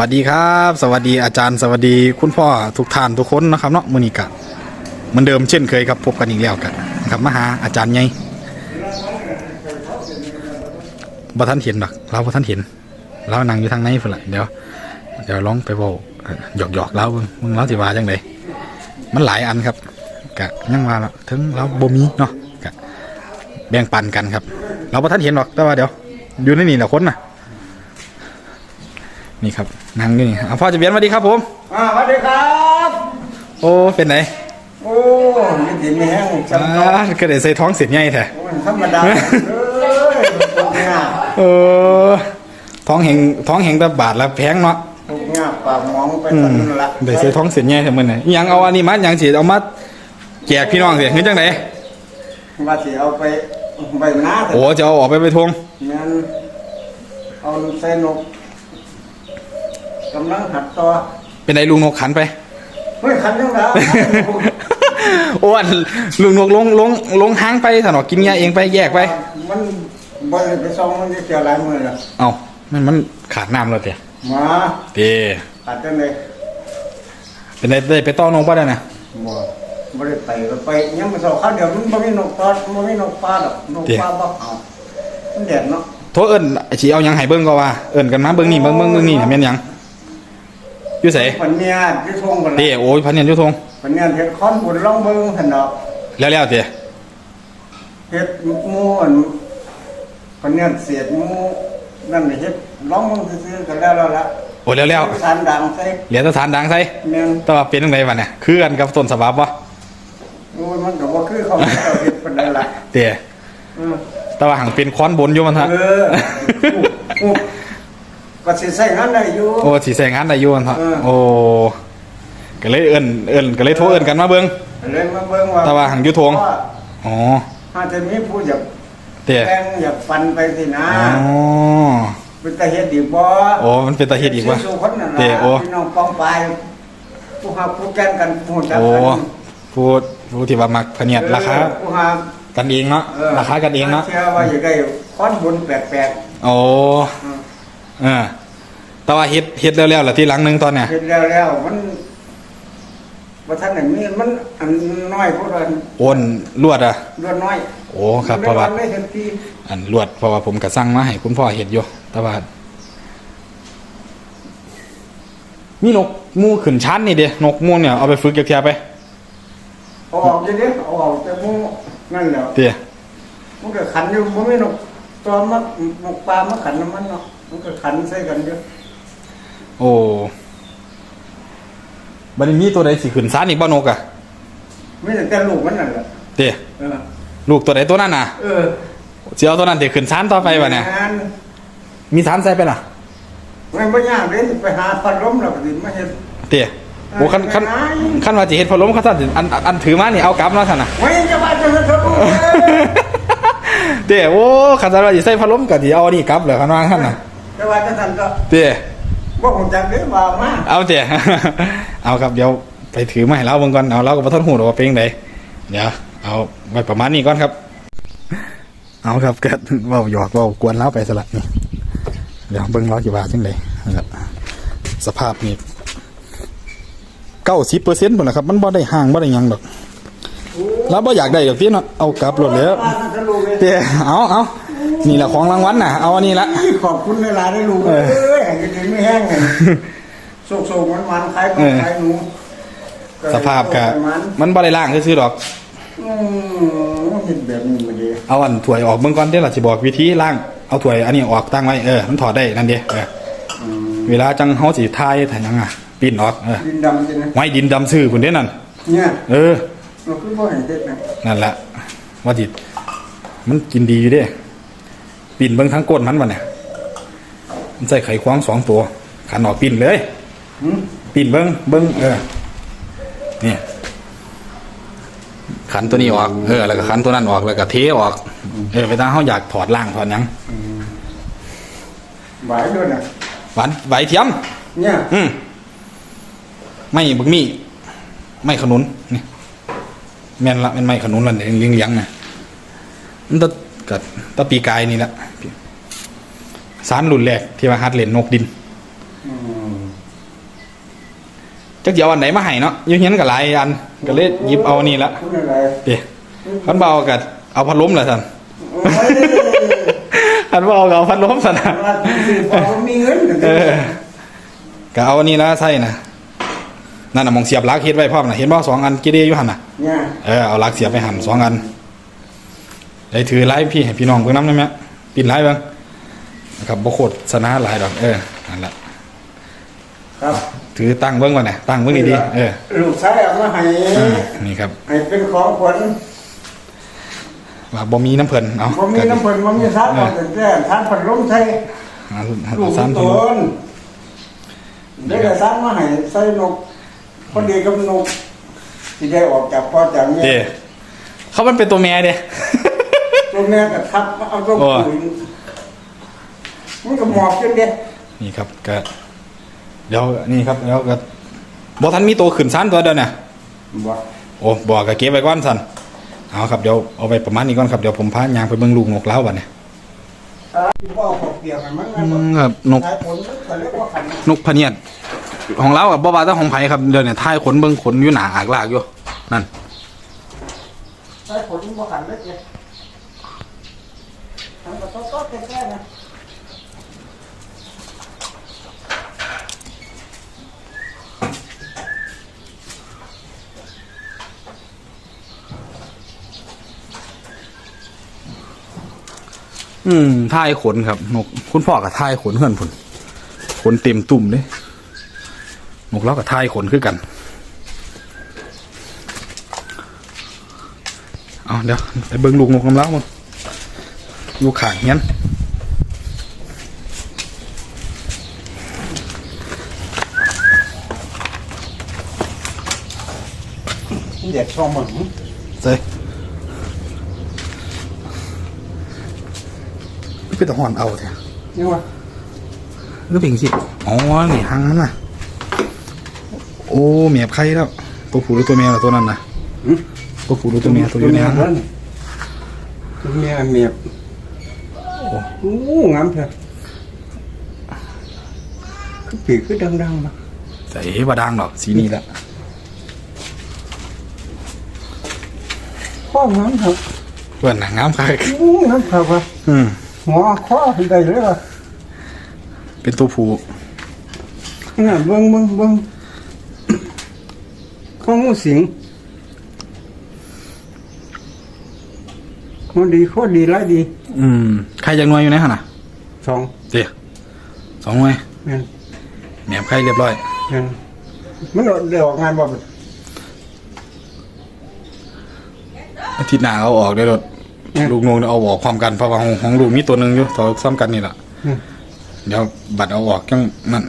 สวัสดีครับ สวัสดีอาจารย์สวัสดีคุณพ่อทุกท่านทุกคนนะครับเนาะมือนี้กะเหมือนเดิมเช่นเคยครับพบกันอีกแล้วกันนะครับมาหาอาจารย์ไงบ่ท่านเห็นหรอกเราบ่ท่านเห็นเรานั่งอยู่ทางในพุ่นละเดี๋ยวเดี๋ยวลองไปเว้าหยอกหยอกเราเบิ่งมึงเราสิว่าจังไดมันหลายอันครับกะยังว่าละถึงเราบ่มีเนาะกะแบ่งปันกันครับ เราบ่ท่านเห็นหรอกแต่ว่าเดี๋ยวอยู่ในนี่แหละคนน่ะ นี่ครับนั่งอยู่นี่เอาพ่อจะเบียนสวัสดีครับผม อ่าสวัสดีครับ โอ้เป็นไหนโอ้ยดินไม่แห้งจำอ่าก็ได้ใส่ท้องเสียใหญ่แท้มันธรรมดาเอ้ยทุกงาเออท้องแห่งท้องแห่งตะบาทละแพงเนาะทุกงาปากหมองไปอืตัมนละได้ใส่ท้องเสียใหญ่แท้มื้อนี้อิหยังเอาอันนี้มาอิหยังสิเอามาแจกพี่น้องสิเฮ็ดจังไดว่าสิเอาไปใบหน้าโอ้จะเอาออกไปไปทวงงั้นเอาใส่นก กำลังหัดต่อ เป็นไดลุงนกขันไปเฮ้ยขันยังแล้วโอ้อันลุงนกลงลงลงหางไปถนอกินยาเองไปแยกไป มันบ่ได้ไปส่องมันจะเกี่ยวหลายมือละเอ้ามันมันขาดน้ำแล้วเตะมาเตะตัดกันเลยเป็นไดได้ไปต้อนงบ่ได้นะบ่บ่ได้ไปก็ไปยังมาสอบข้าวเดียวมันบ่มีนกปลาบ่มีนกปลาดอกนกปลาบ่เอามันแดดเนาะโทษเอิ้นสิเอาหยังให้เบิ่งก็ว่าเอิ้นกันมาเบิ่งนี่เบิ่งเบิ่งเบิ่งนี่น่ะแม่นหยัง อยู่ไสปัญญาที่ทงกันเตะโอ้ยพันยันอยุทงปัญญาเฮ็ดคอนบุญล่องเบิ่งหั่นดอกแล้วแล้วเตะเฮ็ดหมู่อันปัญญาเสียดหมู่นั่นน่ะเฮ็ดล่องเบิ่งซื่อๆกันแล้วแล้วละโอ้แล้วแล้วสารดังใส่เหลือแต่ฐานดังใส่แม่นแต่ว่าเป็นจังไดวะเนี่ยคือกันกับต้นฉบับบ่โอ้ยมันก็บ่คือเขาเขาเฮ็ดปานใดล่ะเตะเออแต่ว่าหังเป็นค้อนบนอยู่มันฮะเอออู้ ก็สิใช้งานได้อยู่ โอ้สิใส่งานได้อยู่มันฮะเออ โอ้ก็เลยเอิ้นเอิ้นก็เลยโทรเอิ้นกันมาเบิ่งเลยมาเบิ่งว่าแต่ว่าหังอยู่ทงว่าอ๋ออาจจะมีผู้อยากเตะแปลงอยากฟันไปสินะอ๋อเป็นตาเฮ็ดดีบ่โอ้มันเป็นตาเฮ็ดอีกวะสู้ๆคนนั่นล่ะเตะโอ้พี่น้องปองปายผู้หาผู้แกล้งกันผู้จักโอ้กันพูดพูดที่ว่ามักพะเนียดราคาเออผู้หากันเองเนาะราคากันเองเนาะเชื่อว่าอยากได้ค้อนบุญแปลกโอ้ๆอืม เออแต่ว่าเฮ็ดเฮ็ดแล้วๆล่ะที่หลังหนึงตอนเนี่ยเฮ็ดแล้วแล้วมันบ่ทันได้มีมันอันน้อยพวกนั้นโอนลวดอะเลือดน้อยโอ้ครับเพราะว่า ไม่เห็นทีอันลวดเพราะว่าผมก็สั่งมาให้คุณพ่อเฮ็ดอยู่แต่ว่า มีนกมูขึ้นชั้นนี่เด้นกมูเนี่ยเอาไปฝึกจักเที่ยไปเอาออกจังได๋เอาออกแต่หมู่นั่นแหล้วเตี้ยมันก็ขันอยู่บ่มีนกตัวมันนกปลามาขันน้ำมันเนาะ มันก็ขันใส่กันอยู่โอ้บัดนี้มีตัวใดสิขึ้นชั้นอีกบ่นกอะมีแต่ลูกมันนั่นแหละเตี้ยเออลูกตัวใดตัวนั้นน่ะเออสิเอาตัวนั้นสิขึ้นชั้นต่อไปบ่เนี่ยงานมีชั้นใส่ไปล่ะมันบ่ยากเด้ไปหาพัดลมแล้วก็สิมาเฮ็ดเตี้ยโอ้คันคันคันว่าสิเฮ็ดพัดลมคันซั่นสิอันอันอันถือมานี่เอากลับเนาะซั่นน่ะ ไม่จะว่าจะมาทำเต้โอ้ขันตาเราอยู่ใส่พัดลมก็ดีเอาอันนี่กลับเหรอขันว่าขันน่ะ จะว่าจะทันก็เต้บ่คงจักเด้ว่ามาเอาเต้เอาครับเดี๋ยวไปถือมาให้เราเบิ่งก่อนเอาเราก็บ่ทันหูหรอกว่าเป็นจังไดเดี๋ยวเอาไว้ประมาณนี้ก่อนครับ เอาครับก็เว้าหยอกเว้ากวนเราไปสละนี่เดี๋ยวเบิ่งเราสิว่าจังไดนะครับสภาพนี่90%พุ่นล่ะครับ มันบ่ได้ห่างบ่ได้หยังดอกเราบ่อยากได้ดอกพี่เนาะเอากลับรถแล้วว่ามันจะรู้เลยเต้เอาเอา นี่แหละของรางวัลน่ะ เอาอันนี้ละ ขอบคุณเวลาได้รู้เอเอ้อยให้กินไม่แห้งไงสุกๆมันๆคล้ายเออคล้ายหนูสภาพก็มันมันบ่ได้ล่างซื่อๆดอก อืมเห็นแบบนี้มาดีเอาอันถ้วยออกเบิ่งก่อนเด้อล่ะสิบอกวิธีล้าง เอาถ้วยอันนี้ออกตั้งไว้เออมันถอดได้นั่นเด้เอออืมเวลาจังเฮาสิทายถ่ายหยังอะปิ้นออกเออดินดำจริงนะไว้ดินดำซื่อพุ่นเด้นั่นเนี่ยเออเราคือบ่เห็นเด็ดนะนั่นแหละว่าสิมันกินดีอยู่เด้ ปิ้นเบิ่งทั้งก้นมันบ่เนี่ยมันใส่ไขควงสองตัวขันออกปิ้นเลยหืมปิ้นเบิ่งเบิ่งเออนี่ขันตัวนี้ออกเออแล้วก็ขันตัวนั้นออกแล้วก็เทออก เออเวลาเฮาอยากถอดล่างถอดหยังไหวด้วยนะหวานไหวเทียม เนี่ย อืมไม่บึกมี่ไม่ขนุนนี่แม่นละเป็นไม่ขนุนละเลี้ยงเลี้ยงๆนะมันตะกัดตะปีกายนี่ละ สารรุ่นแรกที่ว่าฮัดเล่นนกดินอืมจักสิเอาอันไหนมาให้เนาะอยู่เฮียนก็หลายอันก็เลยหยิบเอานี่ละคุณอะไรเด้คันบ่เอาก็เอาพัดลมล่ะซั่นโอ้ยคันบ่เอาก็เอาพัดลมซั่นน่ะว่าสิพอมีเงินเออก็เอาอันนี้ละใส่น่ะนั่นน่ะหมองเสียบลักเฮ็ดไว้พร้อมน่ะเห็นบ่สองอันกี่เดอยู่หั่นน่ะเนี่ยเออเอาลักเสียบไปหั่นสองอันได้ถือไลฟ์พี่ให้พี่น้องเบิ่งนำได้ไหมปิดไลฟ์เบิ่ง นะครับบ่โคตรสนาหลายดอกเออนั่นแหละครับถือตั้งเบิ่งก่อนน่ะตั้งเบิ่งดีๆเออลูกชายเอามาให้เออนี่ครับให้เป็นของขวัญว่าบ่มีน้ำเพิ่นเอาบ่มีน้ำเพิ่นบ่มีทรัพย์บ่เป็นแท้ทานพัดลมใส่เอาลูกสามตพันนได้กระซังมาให้ใส่นกพอดีกับนกที่ได้ออกจากพ่อจากแม่เด้เขามันเป็นตัวแม่เด้ตัวแม่ก็ทับมาเอาตัวโอ้ปุ๋ย มันก็หมอบจนเด็ดนี่ครับก็เดี๋ยวนี่ครับแล้วก็บ่ทันมีตัวขึ้นซันตัวเดียวน่ะบ่โอ้บ่ก็เก็บไว้ก่อนซั่นเอาครับเดี๋ยวเอาไว้ประมาณนี้ก่อนครับเดี๋ยวผมพายางไปเบิ่งลูกนกแล้วบัดนี้อ่าที่พ่อขอบเปียกให้มันอืนะมครับนกสายผลมันก็เรียกว่าขันนกพะเนียดของเรากับบ่ว่าแต่ของไผครับเดี๋ยวเนี่ยท้ายขนเบิ่งขนอยู่หนาอากลากอยู่นั่นสายผลมันบ่ขันเลยเจ้ทำกับโต๊ะๆแก่ๆนะ อืมท้ายขนครับ นก คุณพ่อกับท้ายขนเพื่อนพุ่นขนเต็มตุ่มเลยนกเรากับท้ายขนคือกัน เอาเดี๋ยวไปเบิ่งลูกนกน้ำเล้ามันอยู่ข้างเงี้ยนเด็กช่องมันเซ่คือแต่หอนเอาแท้นี่ว่าคือเป็นสิอ๋อนี่หังมันน่ะ โอ้เมียบไข่แล้ว ตัวผู้หรือตัวเมียล่ะตัวนั้นน่ะตัวผู้หรือตัวเมียตัวอยู่ในหังตัวตัวเมียเมียบโอ้งามเถอะคือปีกคือดังๆมาใส่บาดังหรอกสีนี้ละข้องามเถอะเพื่อนน่ะงามคักโอ้งามเถอะว่ะอืม หัวข้อขึ้นได้เลยว่ะเป็นตัวผู้น่ะเบิ่งเบิ่งเบิ่งข้องูสิงข้อดีข้อดีไรดี อืมใครยังนวยอยู่ไหนฮะน่ะสองเดี๋ยวสองหน่วยแม่นเมียบไข่เรียบร้อยแม่นมันเอาได้ออกงานบ่บัดอาทิตย์หน้าเอาออกได้รถ เนี่ยลูกนงเอาออกพร้อมกันเพราะว่าของของลูกมีตัวหนึ่งอยู่ต่อซ้ำกันนี่แหละอืมเดี๋ยวบัตรเอาออกจังนั่น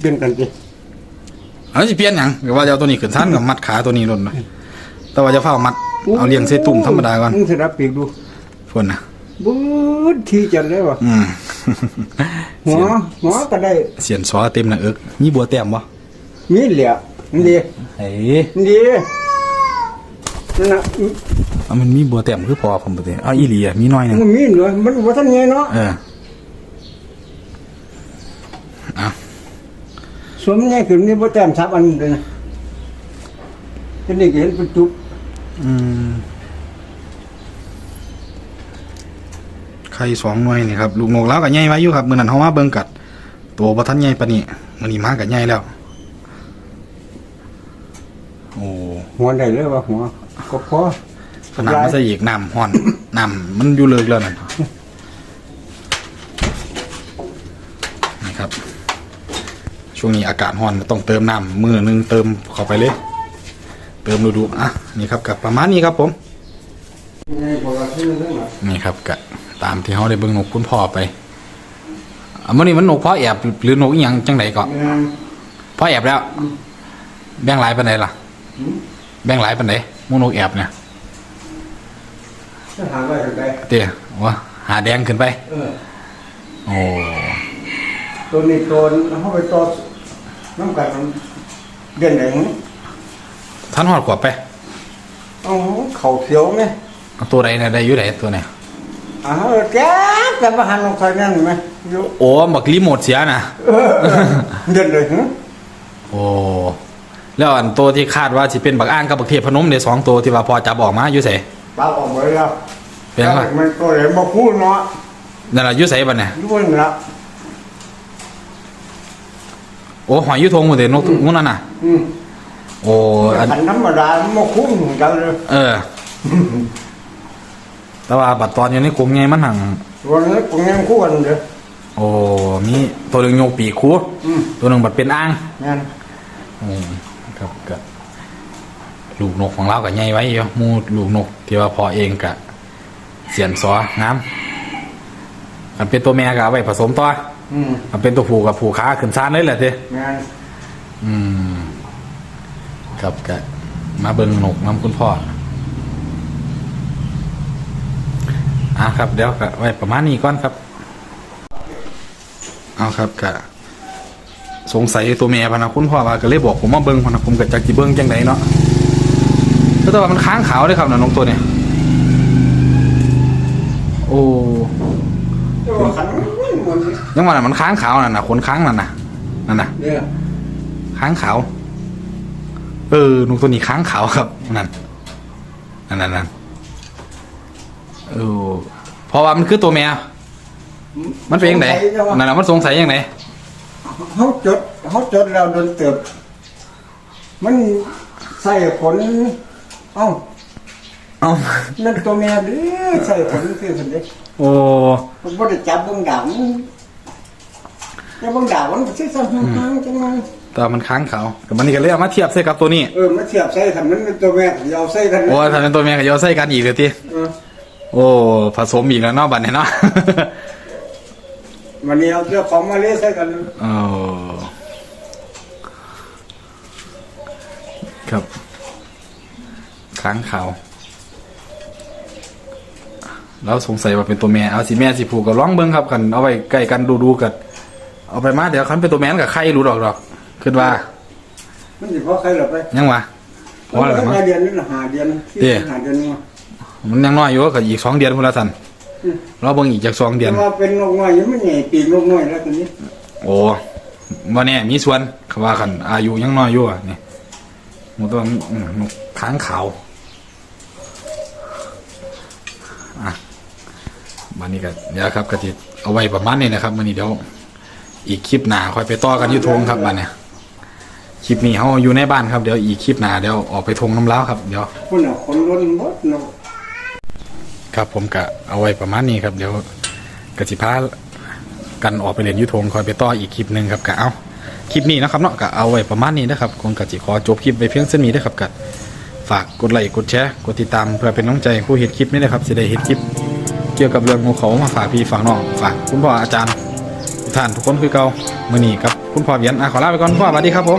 เป็นกันดิเอาสิเปลี่ยนหยังหรือว่าจะเอาตัวนี้ขึ้นสั้นกับมัดขาตัวนี้ลนนะแต่ว่าจะเฝ้ามัดเอาเลี้ยงเส้ตุ่มธรรมดาก่อนมึงสิรับปีกดูฝนนะบูดทีจัดเลยว่ะอืม หัวหัวก็ได้เสียนซอเต็มหนะเอิกนี่บัวแต้มบ่มีเหลี่ยมันดีเฮ้ยมันดี นั่นน่ะเอามันมีบัวแต้มคือพอผมบ่ได้เอาอีหลีอะมีน้อยหนึงมันมีเหรอมันบ่ทันไงเนาะเออเอาส่วนมันใหญ่ขึ้นนี่บ่แต้มทับอันเลยนะทีนี้ก็เห็นเป็นจุบอืมไข่สองหน่วยนี่ครับลูกนกแล้วก็ใหญ่ไว้อยู่ครับมื้อนั้นเฮามาเบิ่งกัด ตัวบ่ทันใหญ่ปานนี้มื้อนี้มาก็ใหญ่แล้ว โอ้ หัวได้เลยว่าหัว ก็พอขนาดมันใส่อีกน้ำห้อนน้ำมันอยู่เลิกแล้วนั่นนี่ครับ ช่วงนี้อากาศห้อนต้องเติมน้ำมือหนึงเติมเข้าไปเลย เติมดูดูๆอะนี่ครับกับประมาณนี้ครับผมนี่บ่ว่าที่นึงน่ะนี่ครับกะตามที่เขาได้เบิ่งนกคุณพ่อไปอะมื่อนี้มันนกพ่อแอบหรือนกอีหยังจังไดก่อนแม่นพ่อแอบแล้ว แบ่งหลายปานใดล่ะหืมแบ่งหลายปานใดห มูนกแอบเนี่ยหาไว้ก็ได้เตี้ยว่าหาแดงขึ้นไป เออ โอ้ ตัวนี้ตัวเฮาไปต่อน้ำกันมันเด่นไหึท่านหอดขวบไปเอาเขาเขียวไหมตัวใดเนี่ยได้อยู่ไหนตัวเนี่ยอ้าวแจ๊บแต่มาหันลงใส่นั่นไหมโอ้บักรีโมทเสียนะเออเอด่นเลยหึโอ้ แล้วอันตัวที่คาดว่าสิเป็นบักอ้างกับบักเทพพนมเดี๋ยวสองตัวที่ว่าพอจับออกมาอยู่ไสปลาออกหมดแล้วเป็นว่ามันก็เลยมาพูดเนาะนั่นล่ะอยู่ไสบัดเนี่ยด้วยละโอ้หอยอยู่ทงหมดเด้นกงูนั่นน่ะ อืมโอ้อันขันธรรมดามันมาคุ้มเหมือนกันเลยเออ แต่ว่าบัดตอนอยู่ในกลุ่มไงมันหังวันนี้ผมยังคู่กันเลยโอ้ มีตัวหนึ่งโยกปีกคูอืมตัวหนึ่งบัดเป็นอ้างงั้นอืม ครับก็ลูกนกของเรากับใหญ่ไว้อยู่หมูลูกนกที่ว่าพอเองกะเสียนซองามมันเป็นตัวแม่ก็เอาไว้ผสมต่ออืมมันเป็นตัวผู้กับผู้ขาขึ้นซานเลยแหละทีงั้นอืมครับก็มาเบิ่งนกน้ำคุณพ่ออะครับ เดี๋ยวก็ไว้ประมาณนี้ก่อนครับ เอาครับก็ สงสัยตัวแม่พะนะคุณพ่อว่าก็เลยบอกผมมาเบิ่งพะนะผมก็จักสิเบิ่งจังไดเนาะแต่ว่ามันค้างขาวเลยครับนะนกตัวเนี้ยโอ้แต่ว่าขันมันหมดเลยยังว่าน่ะมันค้างขาวนั่นน่ะขนค้างนั่นน่ะนั่นน่ะเนี่ยค้างขาว เออนกตัวนี้ค้างขาวครับนั่นนั่นนั่นนั่นเออเพราะว่ามันคือตัวแม่มันเป็นยังไงนั่นแหละมันสงสัยยังไง เขาจดเขาจดแล้วโดนเติบ มันใส่ขนเอ้าเอ้านั่นตัวแม่หรือใส่ขนคือคนเด็กโอ้ผมบ่ได้จับเบิ่งดาวมันแต่เบิ่งดาวมันก็สิสั่นห่างๆจังไงแต่มันค้างขาวแต่มันนี่ก็เลยเอามาเทียบใส่กับตัวนี้เออมาเทียบใส่คันมันเป็นตัวแม่สิเอาใส่กันโอ้ถ้าเป็นตัวแม่ก็โยใส่กันอีกเลยทีเออโอ้ผสมอีกแล้วเนาะบัดนี้เนาะ วันนี้เอาเจ้าของมาเลี้ยใส่กันโอ้ครับค้างขาวแล้วสงสัยว่าเป็นตัวแม่เอาสิแม่สิผูกกับร้องเบิ้งครับกันเอาไว้ใกล้กันดูดูๆกันเอาไปมาเดี๋ยวคันเป็นตัวแม่นกับใครรู้ดอกดอกคิดว่ามันสิพอใครหรอกไปยังวะเพเพราะราะอะไรอะไรมั้งมาเดือนนี่ละหาเดือนที่เด้หาเดือนนี่มันยังน้อยอยู่กับอีกสองเดือนพุ่นละสันเราเบิ่งอีกจากสองเดือนแต่ว่าเป็นนกน้อยยังไม่ใหญ่ปีกนกน้อยแล้วตัวนี้โอ้ว่าเนี่ยมีส่วนเขาว่ากันอายุยังน้อยอยู่อะนี่มันต้องอืมนกค้างขาวอะวันนี้ก็เดี๋ยวครับกติเอาไว้ประมาณนี้นะครับวันนี้เดี๋ยว อีกคลิปหน้าค่อยไปต่อกันอยุทงครับบันเนี่ยคลิปนี้เขาอยู่ในบ้านครับเดี๋ยวอีกคลิปหน้าเดี๋ยวออกไปทงน้ำเล้าวครับเดี๋ยวคนน่ะคนล้นหมดนก ครับผมกะเอาไว้ประมาณนี้ครับ เดี๋ยวกสิพากันออกไปเรียนยุทงคอยไปต่ออีกคลิปหนึ่งครับกะเอาคลิปนี้นะครับเนาะกะเอาไว้ประมาณนี้นะครับคงกะจิขอจบคลิปไปเพียงเส้นนี้นะครับกะฝากกดไลค์กดแชร์กดติดตามเพื่อเป็นน้องใจผู้เห็นคลิปนี้นะครับจะได้เห็นคลิป เกี่ยวกับเรื่องงูเขามาฝากพี่ฝากน้องฝากคุณพ่ออาจารย์ทุกท่านทุกคนคือเก่ามื่อนี้ครับคุณพ่อเบียนอะขอลาไปก่อนพ่อสวัสดีครับผม